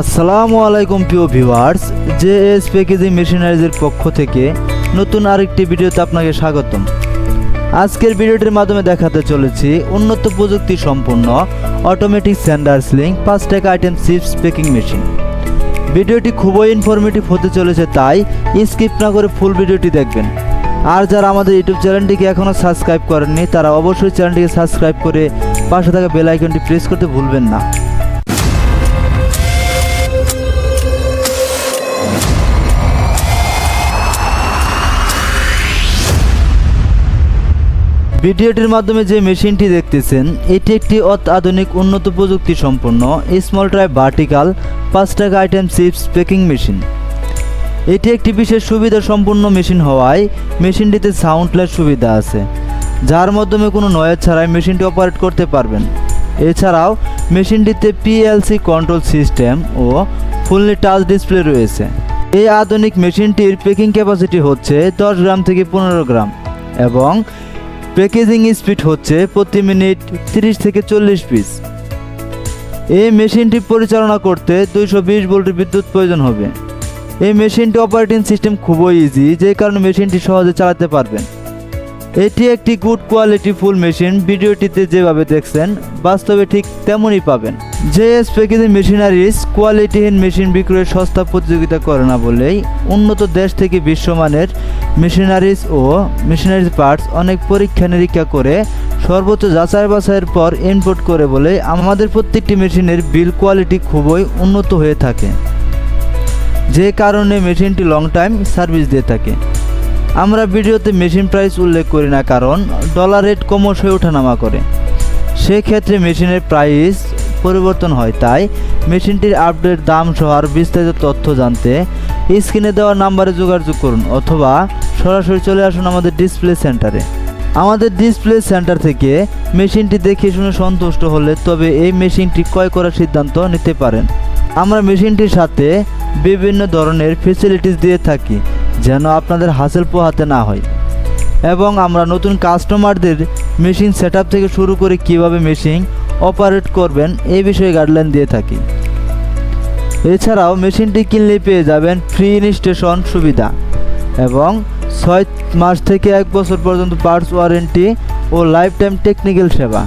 আসসালামু আলাইকুম প্রিয় ভিউয়ার্স জে এস প্যাকেজিং মেশিনারিজের পক্ষ থেকে নতুন আরেকটি ভিডিওতে আপনাকে স্বাগতম। আজকের ভিডিওটির মাধ্যমে দেখাতে চলেছি উন্নত প্রযুক্তি সম্পন্ন অটোমেটিক স্যান্ডার স্লিং পাঁচ টাকা আইটেম চিপস পেকিং মেশিন ভিডিওটি খুবই ইনফরমেটিভ হতে চলেছে, তাই স্কিপ না করে ফুল ভিডিওটি দেখবেন। আর যারা আমাদের ইউটিউব চ্যানেলটিকে এখনও সাবস্ক্রাইব করেননি, তারা অবশ্যই চ্যানেলটিকে সাবস্ক্রাইব করে পাশে থাকা বেল আইকনটি প্রেস করতে ভুলবেন না। ভিডিওটির মাধ্যমে যে মেশিনটি দেখতেছেন, এটি একটি অত্যাধুনিক উন্নত প্রযুক্তি সম্পন্ন স্মল ট্রাই ভার্টিক্যাল পাঁচ টাকা আইটেম চিপস পেকিং মেশিন এটি একটি বিশেষ সুবিধা সম্পন্ন মেশিন হওয়ায় মেশিনটিতে সাউন্ডলেস সুবিধা আছে, যার মাধ্যমে কোনো নয়েজ ছাড়াই মেশিনটি অপারেট করতে পারবেন। এছাড়াও মেশিনটিতে পিএলসি কন্ট্রোল সিস্টেম ও ফুললি টাচ ডিসপ্লে রয়েছে। এই আধুনিক মেশিনটির পেকিং ক্যাপাসিটি হচ্ছে দশ গ্রাম থেকে পনেরো গ্রাম এবং প্যাকেজিং স্পিড হচ্ছে প্রতি মিনিট তিরিশ থেকে চল্লিশ পিস। এই মেশিনটি পরিচালনা করতে দুইশো বিশ ভোল্টের বিদ্যুৎ প্রয়োজন হবে। এই মেশিনটি অপারেটিং সিস্টেম খুবই ইজি যে কারণে মেশিনটি সহজে চালাতে পারবেন। এটি একটি গুড কোয়ালিটি ফুল মেশিন ভিডিওটিতে যেভাবে দেখছেন, বাস্তবে ঠিক তেমনই পাবেন। জেএস প্যাকেজিং মেশিনারিজ কোয়ালিটিহীন মেশিন বিক্রয়ের সস্তা প্রতিযোগিতা করে না বলেই উন্নত দেশ থেকে বিশ্বমানের মেশিনারিজ ও মেশিনারিজ পার্টস অনেক পরীক্ষা নিরীক্ষা করে সর্বোচ্চ যাচাই বাছাইয়ের পর ইনপুট করে বলে আমাদের প্রত্যেকটি মেশিনের বিল কোয়ালিটি খুবই উন্নত হয়ে থাকে। যে কারণে মেশিনটি লং টাইম সার্ভিস দিয়ে থাকে। আমরা ভিডিওতে মেশিন প্রাইস উল্লেখ করি না কারণ ডলার রেট ক্রমশই ওঠানামা করে। সেক্ষেত্রে মেশিনের প্রাইস পরিবর্তন হয়, তাই মেশিনটির আপডেট দাম সহ আর বিস্তারিত তথ্য জানতে স্ক্রিনে দেওয়া নাম্বারে যোগাযোগ করুন অথবা সরাসরি চলে আসুন আমাদের ডিসপ্লে সেন্টারে আমাদের ডিসপ্লে সেন্টার থেকে মেশিনটি দেখে শুনে সন্তুষ্ট হলে তবে এই মেশিনটি ক্রয় করার সিদ্ধান্ত নিতে পারেন। আমরা মেশিনটির সাথে বিভিন্ন ধরনের ফেসিলিটিস দিয়ে থাকি। যেন আপনাদের হাসেল পোহাতে না হয়। এবং আমরা নতুন কাস্টমারদের মেশিন সেট থেকে শুরু করে কীভাবে মেশিন অপারেট করবেন এই বিষয়ে গাইডলাইন দিয়ে থাকি। এছাড়াও মেশিনটি কিনলে পেয়ে যাবেন ফ্রি ইনস্টেশন সুবিধা এবং ছয় মাস থেকে এক বছর পর্যন্ত পার্টস ওয়ারেন্টি ও লাইফ টাইম টেকনিক্যাল সেবা।